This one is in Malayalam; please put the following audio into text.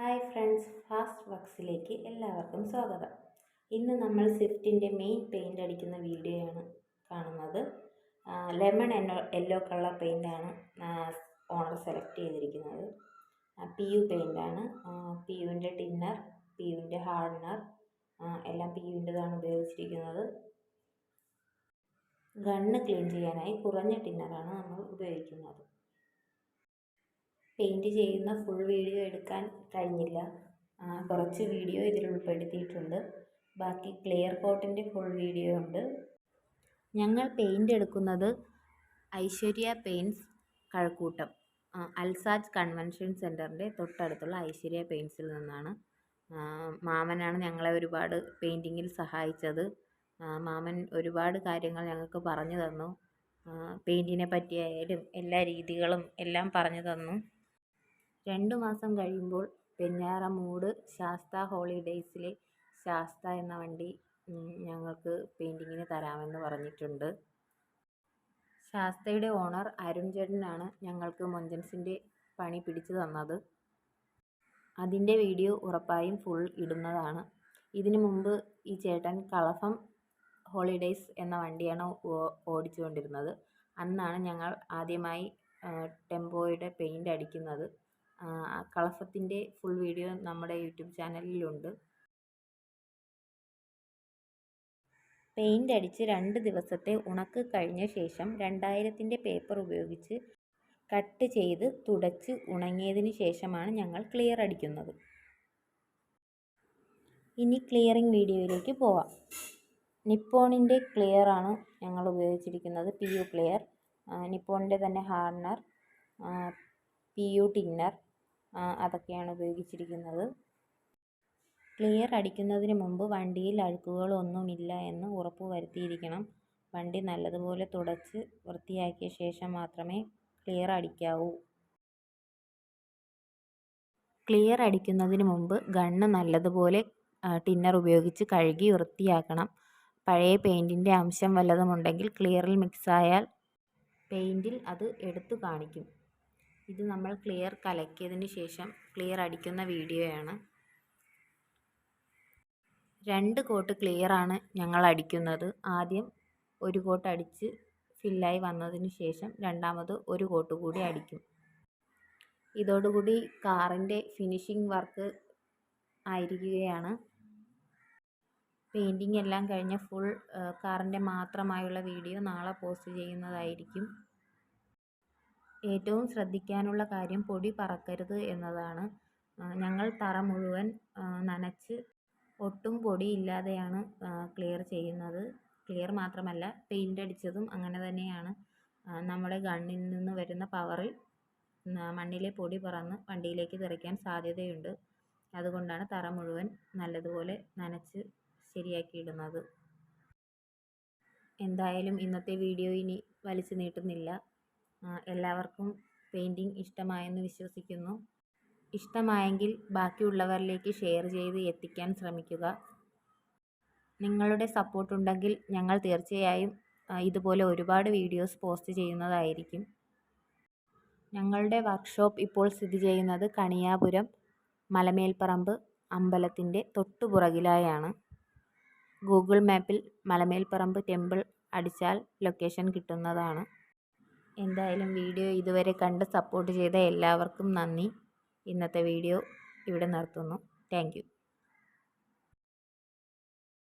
ഹായ് ഫ്രണ്ട്സ് ഫാസ്റ്റ് വർക്ക്സിലേക്ക് എല്ലാവർക്കും സ്വാഗതം. ഇന്ന് നമ്മൾ സ്വിഫ്റ്റിന്റെ മെയിൻ പെയിന്റ് അടിക്കുന്ന വീഡിയോയാണ് കാണുന്നത്. ലെമൺ എല്ലോ യെല്ലോ കളർ പെയിന്റാണ് ഓണർ സെലക്ട് ചെയ്തിരിക്കുന്നത്. പി യു പെയിന്റാണ്. പി യുവിന്റെ ടിന്നർ പി യുവിന്റെ ഹാർഡ്നർ എല്ലാം പി യുവിന്റെതാണ് ഉപയോഗിച്ചിരിക്കുന്നത്. ഗണ്ണ് ക്ലീൻ ചെയ്യാനായി കുറഞ്ഞ ടിന്നറാണ് നമ്മൾ ഉപയോഗിക്കുന്നത്. പെയിന്റ് ചെയ്യുന്ന ഫുൾ വീഡിയോ എടുക്കാൻ കഴിഞ്ഞില്ല. കുറച്ച് വീഡിയോ ഇതിൽ ഉൾപ്പെടുത്തിയിട്ടുണ്ട്. ബാക്കി ക്ലിയർ കോട്ടിന്റെ ഫുൾ വീഡിയോ ഉണ്ട്. ഞങ്ങൾ പെയിന്റ് എടുക്കുന്നത് ഐശ്വര്യ പെയിന്റ്സ് കഴക്കൂട്ടം. അൽസാജ് കൺവെൻഷൻ സെന്ററിന്റെ തൊട്ടടുത്തുള്ള ഐശ്വര്യ പെയിന്റ്സിൽ നിന്നാണ്. മാമനാണ് ഞങ്ങളെ ഒരുപാട് പെയിന്റിങ്ങിൽ സഹായിച്ചത്. മാമൻ ഒരുപാട് കാര്യങ്ങൾ ഞങ്ങൾക്ക് പറഞ്ഞു തന്നു. പെയിന്റിനെ പറ്റിയായാലും എല്ലാ രീതികളും എല്ലാം പറഞ്ഞു തന്നു. രണ്ട് മാസം കഴിയുമ്പോൾ വെഞ്ഞാറമൂട് ശാസ്ത ഹോളിഡേയ്സിലെ ശാസ്ത എന്ന വണ്ടി ഞങ്ങൾക്ക് പെയിന്റിങ്ങിന് തരാമെന്ന് പറഞ്ഞിട്ടുണ്ട്. ശാസ്തയുടെ ഓണർ അരുൺ ചേട്ടനാണ് ഞങ്ങൾക്ക് മൊഞ്ചൻസിന്റെ പണി പിടിച്ചു തന്നത്. അതിന്റെ വീഡിയോ ഉറപ്പായും ഫുൾ ഇടുന്നതാണ്. ഇതിനു മുമ്പ് ഈ ചേട്ടൻ കളഫം ഹോളിഡേയ്സ് എന്ന വണ്ടിയാണ് ഓടിച്ചുകൊണ്ടിരുന്നത്. അന്നാണ് ഞങ്ങൾ ആദ്യമായി ടെമ്പോയുടെ പെയിന്റ് അടിക്കുന്നത്. കളഫത്തിന്റെ ഫുൾ വീഡിയോ നമ്മുടെ യൂട്യൂബ് ചാനലിലുണ്ട്. പെയിന്റ് അടിച്ച് രണ്ട് ദിവസത്തെ ഉണക്ക് കഴിഞ്ഞ ശേഷം രണ്ടായിരത്തിന്റെ പേപ്പർ ഉപയോഗിച്ച് കട്ട് ചെയ്ത് തുടച്ച് ഉണങ്ങിയതിന് ശേഷമാണ് ഞങ്ങൾ ക്ലിയർ അടിക്കുന്നത്. ഇനി ക്ലിയറിംഗ് വീഡിയോയിലേക്ക് പോവാം. നിപ്പോണിന്റെ ആണ് ഞങ്ങൾ ഉപയോഗിച്ചിരിക്കുന്നത് പി യു ക്ലിയർ നിപ്പോണിന്റെ തന്നെ ഹാർണർ പി യു ടിന്നർ അതൊക്കെയാണ് ഉപയോഗിച്ചിരിക്കുന്നത്. ക്ലിയർ അടിക്കുന്നതിന് മുമ്പ് വണ്ടിയിൽ അഴുക്കുകളൊന്നുമില്ല എന്ന് ഉറപ്പ് വരുത്തിയിരിക്കണം. വണ്ടി നല്ലതുപോലെ തുടച്ച് വൃത്തിയാക്കിയ ശേഷം മാത്രമേ ക്ലിയർ അടിക്കാവൂ. ക്ലിയർ അടിക്കുന്നതിന് മുമ്പ് ഗണ്ണ് നല്ലതുപോലെ ടിന്നർ ഉപയോഗിച്ച് കഴുകി വൃത്തിയാക്കണം. പഴയ പെയിന്റിന്റെ അംശം വല്ലതുമുണ്ടെങ്കിൽ ക്ലിയറിൽ മിക്സായാൽ പെയിന്റിൽ അത് എടുത്തു കാണിക്കും. ഇത് നമ്മൾ ക്ലിയർ കലക്കിയതിന് ശേഷം ക്ലിയർ അടിക്കുന്ന വീഡിയോയാണ് രണ്ട് കോട്ട് ക്ലിയർ ആണ് ഞങ്ങൾ അടിക്കുന്നത്. ആദ്യം ഒരു കോട്ട് അടിച്ച് ഫില്ലായി വന്നതിന് ശേഷം രണ്ടാമത് ഒരു കോട്ട് കൂടി അടിക്കും. ഇതോടുകൂടി കാറിന്റെ ഫിനിഷിംഗ് വർക്ക് ആയിരിക്കുകയാണ്. പെയിന്റിങ് എല്ലാം കഴിഞ്ഞ ഫുൾ കാറിന്റെ മാത്രമായുള്ള വീഡിയോ നാളെ പോസ്റ്റ് ചെയ്യുന്നതായിരിക്കും. ഏറ്റവും ശ്രദ്ധിക്കാനുള്ള കാര്യം പൊടി പറക്കരുത് എന്നതാണ്. ഞങ്ങൾ തറ മുഴുവൻ നനച്ച് ഒട്ടും പൊടിയില്ലാതെയാണ് ക്ലിയർ ചെയ്യുന്നത്. ക്ലിയർ മാത്രമല്ല പെയിന്റ് അടിച്ചതും അങ്ങനെ തന്നെയാണ്. നമ്മുടെ ഗണ്ണിൽ നിന്ന് വരുന്ന പവറിൽ മണ്ണിലെ പൊടി പറന്ന് വണ്ടിയിലേക്ക് തെറിക്കാൻ സാധ്യതയുണ്ട്. അതുകൊണ്ടാണ് തറ മുഴുവൻ നല്ലതുപോലെ നനച്ച് ശരിയാക്കിയിടുന്നത് എന്തായാലും ഇന്നത്തെ വീഡിയോ ഇനി വലിച്ചു നീട്ടുന്നില്ല. എല്ലാവർക്കും പെയിന്റിങ് ഇഷ്ടമായെന്ന് വിശ്വസിക്കുന്നു. ഇഷ്ടമായെങ്കിൽ ബാക്കിയുള്ളവരിലേക്ക് ഷെയർ ചെയ്ത് എത്തിക്കാൻ ശ്രമിക്കുക. നിങ്ങളുടെ സപ്പോർട്ട് ഉണ്ടെങ്കിൽ ഞങ്ങൾ തീർച്ചയായും ഇതുപോലെ ഒരുപാട് വീഡിയോസ് പോസ്റ്റ് ചെയ്യുന്നതായിരിക്കും. ഞങ്ങളുടെ വർക്ക്ഷോപ്പ് ഇപ്പോൾ സ്ഥിതി ചെയ്യുന്നത് കണിയാപുരം മലമേൽപ്പറമ്പ് അമ്പലത്തിന്റെ തൊട്ടുപുറകിലായാണ്. ഗൂഗിൾ മാപ്പിൽ മലമേൽപ്പറമ്പ് ടെമ്പിൾ അടിച്ചാൽ ലൊക്കേഷൻ കിട്ടുന്നതാണ്. എന്തായാലും വീഡിയോ ഇതുവരെ കണ്ട് സപ്പോർട്ട് ചെയ്ത എല്ലാവർക്കും നന്ദി. ഇന്നത്തെ വീഡിയോ ഇവിടെ നിർത്തുന്നു. താങ്ക്